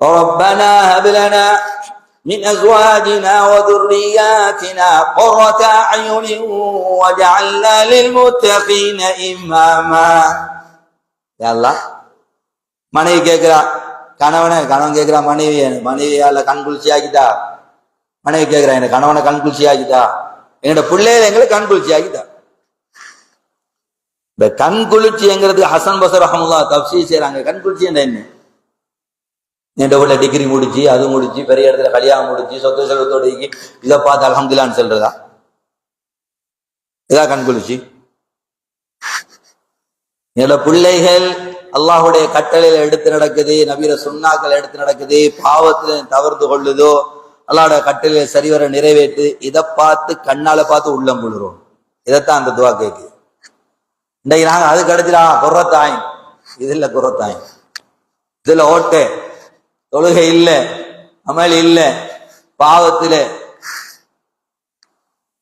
ربنا هب لنا من أزواجنا وذرياتنا قرة أعين واجعلنا للمتقين إماما يا الله மனைவி கேட்கிறா கணவனை கணவன் கேட்கிறா மனைவி மனைவியால கண் குளிர்ச்சி ஆக்கிட்டா மனைவி கேட்கிறா என்ன கணவனை கண் குளிர்ச்சி ஆக்கிட்டா என்னோட பிள்ளைகளை எங்களை கண் குளிர்ச்சி ஆக்கிட்டா இந்த கண் குளிர்ச்சிங்கிறது ஹசன் பசர் ரஹமுல்லா தப்சி செய்யறாங்க கண் குளிர்ச்சி என்ன என் உள்ள டிகிரி முடிச்சு அது முடிச்சு பெரிய இடத்துல கல்யாணம் முடிச்சு சொத்து செல்வத்தோட இதை பார்த்து அலமதுலான்னு சொல்றதா? இதா கண்குளிச்சு என்னோட பிள்ளைகள் அல்லாஹுடைய கட்டளையில எடுத்து நடக்குது நவீன சுண்ணாக்கள் எடுத்து நடக்குது பாவத்துல தவறுந்து கொள்ளுதோ அல்லாஹோட கட்டளையில சரிவர நிறைவேற்று இதை பார்த்து கண்ணால பார்த்து உள்ளம் குளிரும். இதைத்தான் அந்த துவா கேக்கு இன்னைக்கு நாங்க அது கிடைச்சிடா குரத்தாய் இது இல்ல குரத்தாய் இதுல ஓட்டு. தொழுகை இல்ல அமல் இல்ல பாவத்துல.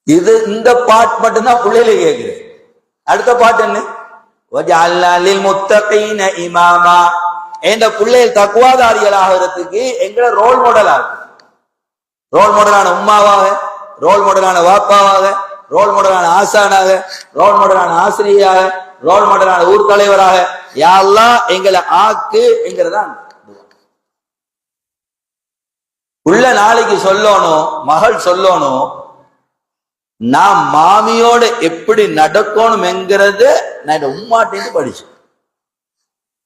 இது இந்த பாட்டு மட்டும்தான் பிள்ளையில கேக்குது. அடுத்த பாட்டு என்ன? முத்தகைன இமாமா. என்ற பிள்ளைகள் தக்குவாதாரிகள் ஆகிறதுக்கு எங்களை ரோல் மாடலா இருக்கு. ரோல் மாடலான உம்மாவாக ரோல் மாடலான வாப்பாவாக ரோல் மாடலான ஆசானாக ரோல் மாடலான ஆசிரியாக ரோல் மாடலான ஊர் தலைவராக யாரெல்லாம் எங்களை ஆக்கு என்கிறதான். உள்ள நாளைக்கு சொல்லணும் மகள் சொல்லணும் நான் மாமியோட எப்படி நடக்கணும் என்கிறத நான் இந்த உம்மாட்டேந்து படிச்சேன்.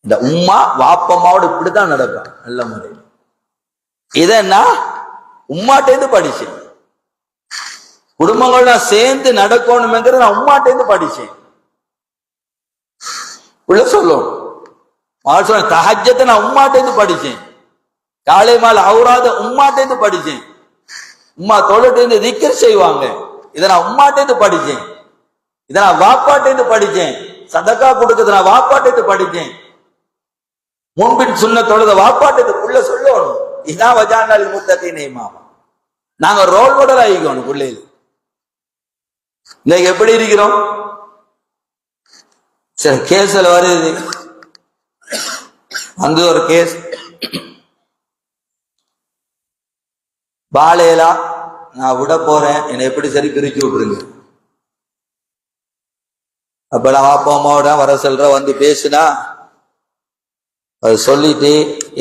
இந்த உம்மா வாப்பம்மாவோட இப்படித்தான் நடக்கும் நல்ல முறையில் இதன்னா உம்மாட்டேந்து படிச்சேன். குடும்பங்களோட சேர்ந்து நடக்கணும்ங்கிறத நான் உம்மாட்டேந்து படிச்சேன். உள்ள சொல்லணும். மகள் சொன்ன தகஜத்தை நான் உம்மாட்டேந்து படிச்சேன். காலை மாலை அவுராத உம்மாட்டேந்து படிச்சேன். உம்மா தோழட்டேந்து திக்கர் செய்வாங்க. இதை நான் உம்மாட்டேந்து படிச்சேன். இதை நான் வாப்பாட்டேந்து படிச்சேன். சதக்கா கொடுக்கறது நான் வாப்பாட்டேந்து படிச்சேன். முன்பின் சொன்ன தொழுத வாப்பாட்டேந்து உள்ள சொல்லணும். இதான் வஜாண்டால் முத்தத்தை நெய்மா நாங்க ரோல் மாடல் ஆகிக்கணும் பிள்ளைகள் இன்னைக்கு எப்படி இருக்கிறோம்? சில கேஸ்ல வருது. வந்து ஒரு கேஸ் பாலையலா நான் விட போறேன். என்னை எப்படி சரி பிரிச்சு விட்டுருங்க. அப்ப நான் அப்பா அம்மாவோட வர சொல்ற வந்து பேசுனா அது சொல்லிட்டு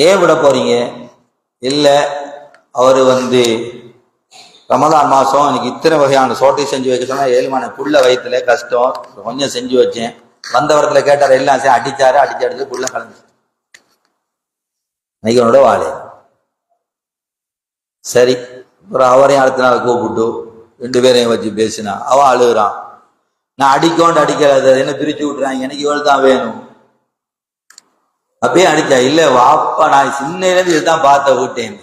ஏன் விட போறீங்க? இல்ல அவரு வந்து ரமதான் மாசம் எனக்கு இத்தனை வகையான சோட்டை செஞ்சு வைக்க சொன்னா ஏழுமான புள்ள வயிற்றுல கஷ்டம். கொஞ்சம் செஞ்சு வச்சேன். வந்தவரத்துல கேட்டார் எல்லாம் சே அடிச்சாரு அடிச்சு அடிச்சு புள்ள கலந்து நைகனோட வாழை. சரி அப்புறம் அவரையும் அடுத்த நாள் கூப்பிட்டு ரெண்டு பேரையும் வச்சு பேசினா அவன் அழுகுறான். நான் அடிக்கோண்டு அடிக்கிறாத என்ன பிரிச்சு விட்டுறாங்க? எனக்கு இவள் தான் வேணும். அப்படியே அடிச்சா இல்ல வாப்பா நான் சின்னையிலேருந்து இதுதான் பார்த்த விட்டேன்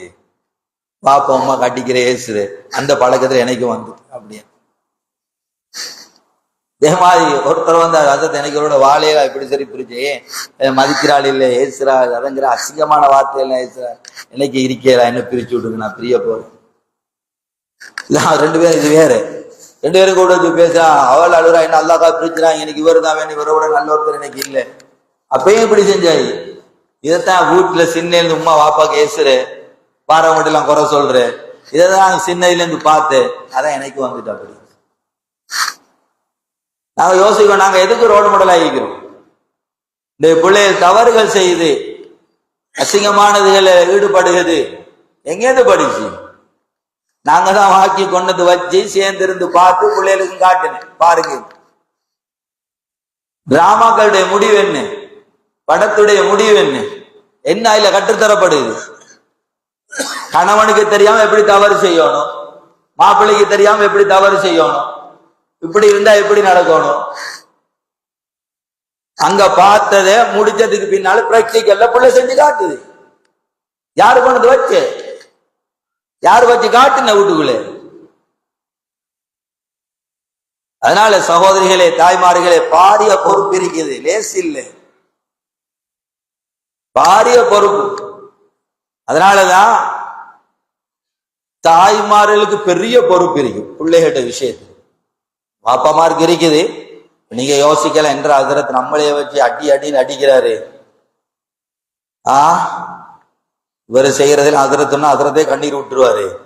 வாப்பா அம்மா கட்டிக்கிற ஏசுது அந்த பழக்கத்துல எனக்கு வந்து அப்படியே. இதே மாதிரி ஒருத்தர் வந்து ரசத்தை எனக்கு வாழையில இப்படி சரி பிரிச்சு மதிக்கிறாள் இல்லை ஏசுறா அதங்கிற அசிங்கமான வார்த்தையெல்லாம் ஏசுறா. எனக்கு இருக்கேடா என்ன பிரிச்சு விடுங்க நான் பிரிய போறேன். ரெண்டு பேரும் இது வேறு. ரெண்டு பேரும் கூட வச்சு பேசுறா அவள் அழுறா என்ன அல்லாக்கா பிரிச்சுறாங்க எனக்கு இவர் தான் வேணும் இவரோட நல்ல ஒருத்தர் எனக்கு இல்லை. அப்பயும் இப்படி செஞ்சாய். இதைத்தான் வீட்டுல சின்ன உமா வாப்பாக்கு ஏசுறு பாரவங்கிட்ட எல்லாம் குறை சொல்ற. இதைதான் சின்னதுல இருந்து பார்த்து அதான் எனக்கு வந்துட்டு அப்படி. நாங்க யோசிக்கோம் நாங்க எதுக்கு ரோல் மாடல் ஆகிக்கிறோம்? இந்த பிள்ளைய தவறுகள் செய்து அசிங்கமானதுகளை ஈடுபடுகிறது. எங்கேருந்து படிச்சு? நாங்க தான் வாக்கி கொண்டது வச்சு சேர்ந்திருந்து பார்த்து பிள்ளைகளுக்கும் காட்டினேன். பாருங்க. டிராமாக்களுடைய முடிவு என்ன? படத்துடைய முடிவு என்ன? என்ன அதுல கற்றுத்தரப்படுது? கணவனுக்கு தெரியாம எப்படி தவறு செய்யணும்? மாப்பிள்ளைக்கு தெரியாம எப்படி தவறு செய்யணும்? இப்படி இருந்தா எப்படி நடக்கணும்? அங்க பார்த்ததே முடிச்சதுக்கு பின்னால பிராக்டிக்கல்ல பிள்ளை செஞ்சு காட்டுது. யாரு கொண்டது வச்சு? யாரு வச்சு காட்டுன வீட்டுக்குள்ளே? அதனால சகோதரிகளே தாய்மார்களே பாரிய பொறுப்பு இருக்குது. லேசு இல்லை. பாரிய பொறுப்பு. அதனாலதான் தாய்மார்களுக்கு பெரிய பொறுப்பு இருக்கு. பிள்ளைகிட்ட விஷயத்துல. பாப்பாமாருக்கு இருக்குது. நீங்க யோசிக்கல என்ற அதிரத் நம்மளே வச்சு அடி அடின்னு அடிக்கிறாரு. ஆ? இவர் செய்யறதில் அதிரத்துன்னா அதிரத்தே கண்ணீர் விட்டுருவாரு.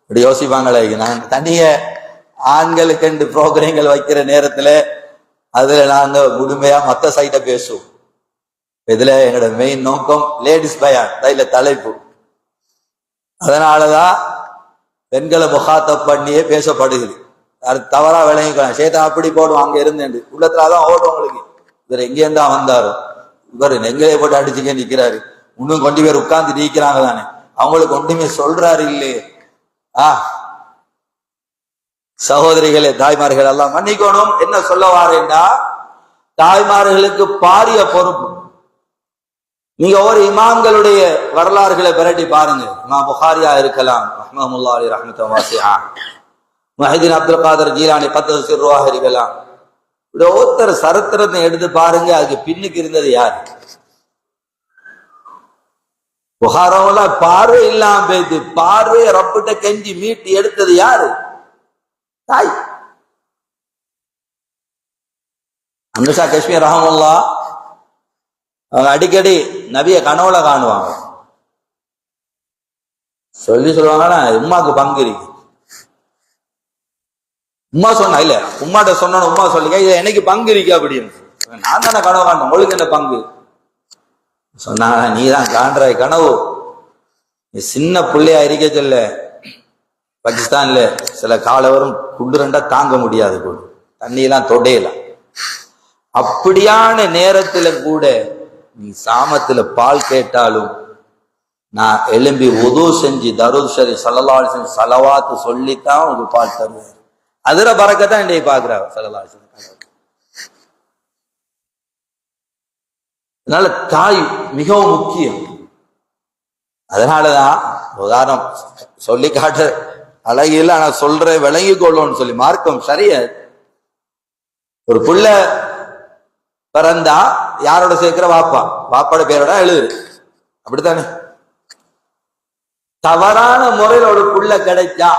இப்படி யோசிப்பாங்களே நாங்கள் தனிய ஆண்களுக்கு ரெண்டு ப்ரோக்ராம்கள் வைக்கிற நேரத்துல அதுல நாங்க முழுமையா மத்த சைட்டை பேசுவோம். இதுல எங்களோட மெயின் நோக்கம் லேடிஸ் பயான் இதுல தலைப்பு. அதனாலதான் பெண்களை முகாத்த பண்ணியே பேசப்படுகிறது. அது தவறா விளங்கிக்கலாம் சேதா அப்படி போடும் அங்க இருந்தேன் உள்ளத்துல அதான் ஓடும் உங்களுக்கு. இவர் எங்கேயும் தான் வந்தாரோ? இவர் நெங்களே போட்டு அடிச்சுக்க நிக்கிறாரு. இன்னும் கொண்டு பேர் உட்கார்ந்து நிக்கிறாங்க தானே அவங்களுக்கு ஒன்றுமே சொல்றாரு இல்லையே. ஆ. சகோதரிகளே தாய்மார்கள் எல்லாம் மன்னிக்கணும். என்ன சொல்ல வாரேன்னா தாய்மார்களுக்கு பாரிய பொறுப்பு. நீங்க ஒவ்வொரு இமாம்களுடைய வரலாறுகளை பிரட்டி பாருங்க. இமாம் புகாரியா இருக்கலாம். அஹமதுல்லா அலி ரஹ்மத்தம் மஹிதீன் அப்துல் காதர் ஜீலானி பத்து சிறுவாக இருக்கலாம் இப்படி ஒருத்தர் சரித்திரத்தை எடுத்து பாருங்க அதுக்கு பின்னுக்கு இருந்தது யாரு? புகாரவங்கள பார்வை இல்லாம போயிட்டு பார்வையை ரப்பிட்ட கெஞ்சி மீட்டி எடுத்தது யாரு? தாய். அனுஷா காஷ்மீர் ரஹமுல்லா அவங்க அடிக்கடி நபிய கனவுல காணுவாங்க. சொல்லி சொல்லுவாங்கன்னா உமாக்கு பங்கு இருக்கு. உமா சொன்னா இல்ல உமாட்ட சொன்ன உமா சொல்லிக்க இதுல எனக்கு பங்கு இருக்கா அப்படின்னு. நான் தானே கனவு காணும் உங்களுக்கு என்ன பங்கு? சொன்னாங்க நீ தான் காண்றாய் கனவு. நீ சின்ன பிள்ளையா இருக்க சொல்ல. பாகிஸ்தான்ல சில காலவரும் குண்டுரண்டா தாங்க முடியாது கூட தண்ணியெல்லாம் தொடையலாம் அப்படியான நேரத்துல கூட நீ சாமத்துல பால் கேட்டாலும் நான் எலும்பி உதவு செஞ்சு தருத் ஷரி செஞ்சு அலைஹி சலவாத்து சொல்லித்தான் உங்களுக்கு பால் தருவேன். அதுல பறக்கத்தான் இன்றைய பாக்குறாங்க சல்லல்லாஹு அதனால தாய் மிகவும் முக்கியம். அதனாலதான் உதாரணம் சொல்லி காட்ட அழகில் ஆனா சொல்ற விளங்கி கொள்ளும்னு சொல்லி மார்க்கம் சரிய? ஒரு புள்ள பிறந்தா யாரோட சேர்க்கிற வாப்பா? வாப்பாட பேரோட எழுது அப்படித்தானே? தவறான முறையில் ஒரு புள்ள கிடைச்சா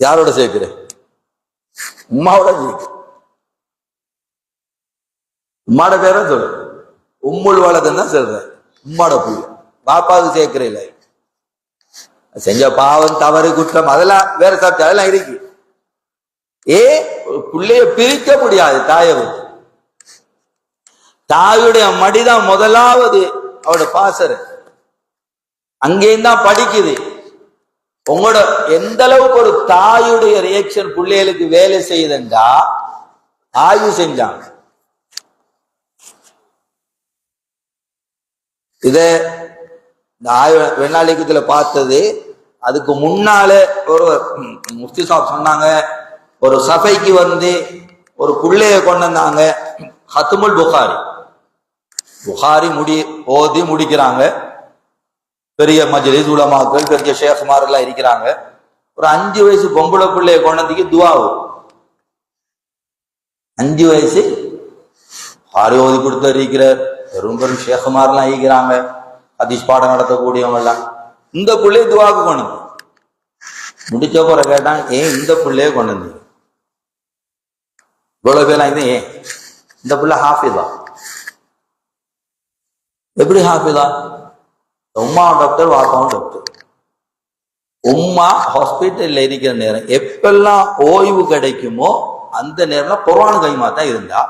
யாரோட சேர்க்கிற உமாவோட சேர்க்கிற உம்மாட பேர சொல்லு. உம்முள் வளதுன்னு தான் சொல்றேன். உம்மாட புள்ள பாப்பாவுக்கு சேர்க்கிற இல்லை. செஞ்ச பாவம் தவறு குற்றம் அதெல்லாம் வேற சப்ஜெக்ட் அதெல்லாம் இருக்கு. ஏ பிள்ளைய புள்ளைய பிரிக்க முடியாது தாயை தாயுடைய மடிதான் முதலாவது. அவட பாசரு அங்கேயும் தான் படிக்குது. உங்களோட எந்த அளவுக்கு ஒரு தாயுடைய ரியாக்ஷன் பிள்ளைகளுக்கு வேலை செய்யுதுங்கா ஆய்வு செஞ்சாங்க. இத இந்த ஆய்வு வெண்ணாளிக்கத்துல பார்த்தது அதுக்கு முன்னால ஒரு முஃப்தி சாப் சொன்னாங்க ஒரு சபைக்கு வந்து ஒரு பிள்ளைய கொண்டு வந்தாங்க ஹத்துமுல் புகாரி. புகாரி முடி ஓதி முடிக்கிறாங்க. பெரிய மஜ்லிஸ் உலமாக்கள் பெரிய ஷேகுமார் எல்லாம் இருக்கிறாங்க. ஒரு அஞ்சு வயசு பொம்பளை பிள்ளைய குழந்தைக்கு துவாவு அஞ்சு வயசு ஆறு ஓதி கொடுத்து இருக்கிறார். பெரும் பெரும் ஷேகுமார்லாம் இருக்கிறாங்க. அதிஷ் பாடம் நடத்தக்கூடியவங்க எல்லாம் இந்த பிள்ளைய துவாக்கு கொண்டு முடிச்ச போற கேட்டாங்க ஏன் இந்த பிள்ளைய கொண்டு வந்து இவ்வளவு பேர் இது ஏன் இந்த பிள்ளை ஹாஃபிதா? எப்படி ஹாஃபிதா? உமாவும் டாக்டர் வாப்பாவும் டாக்டர் உம்மா ஹாஸ்பிட்டலில் இருக்கிற நேரம் எப்பெல்லாம் ஓய்வு கிடைக்குமோ அந்த நேரம் குரான் கைமா தான் இருந்தா.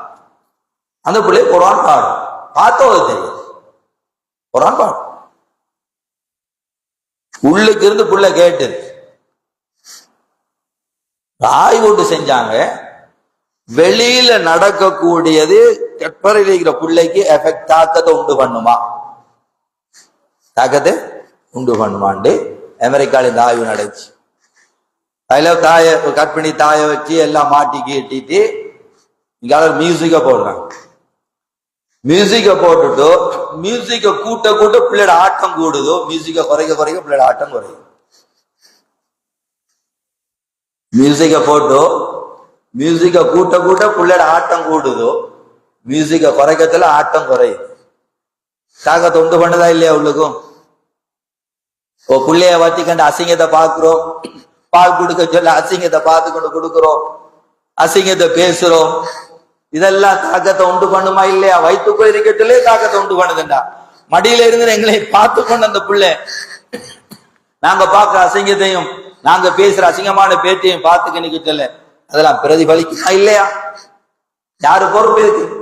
அந்த பிள்ளை குரான் பாடும். பார்த்தவங்க தெரியும் குரான் பாடும். உள்ளுக்கு இருந்து புள்ள கேட்டு. ஆய்வு ஓட்டு செஞ்சாங்க. வெளியில நடக்கக்கூடியது கற்பறையில் இருக்கிற பிள்ளைக்கு எஃபெக்ட் தாக்கத்தை உண்டு பண்ணுமா? தாக்கத்தை உண்டு பண்ணுமாண்டு. அமெரிக்காவில் இந்த ஆய்வு நடந்துச்சு அதில் தாயை கற்பிணி தாயை வச்சு எல்லாம் மாட்டி கீட்டிட்டு இங்க மியூசிக்கை போடுறாங்க. மியூசிக்கை போட்டுட்டு மியூசிக்கை கூட்ட கூட்ட பிள்ளையோட ஆட்டம் கூடுதோ. மியூசிக்கை குறைக்க குறைக்க பிள்ளையோட ஆட்டம் குறையும் மியூசிக்கை போட்டு மியூசிக்கை கூட்ட கூட்ட பிள்ளையோட ஆட்டம் கூடுதோ. மியூசிக்கை குறைக்கத்துல ஆட்டம் குறையுது. தாக்கத்தை உண்டு பண்ணதா இல்லையா உள்ளுக்கும்? ஓ பிள்ளைய வத்தி அசிங்கத்தை பாக்குறோம் பால் கொடுக்க சொல்ல அசிங்கத்தை பார்த்து கொண்டு அசிங்கத்தை பேசுறோம். இதெல்லாம் தாக்கத்தை உண்டு பண்ணுமா இல்லையா? வயிற்றுக்குள்ள இருக்கட்டுலே தாக்கத்தை உண்டு பண்ணுதுண்டா. மடியில இருந்து எங்களை பார்த்து கொண்டு அந்த பிள்ளை. நாங்க பார்க்குற அசிங்கத்தையும் நாங்க பேசுற அசிங்கமான பேட்டையும் பார்த்துக்க நிக்கிட்டல அதெல்லாம் பிரதிபலிக்குமா இல்லையா? யாரு பொறுப்பு இருக்கு?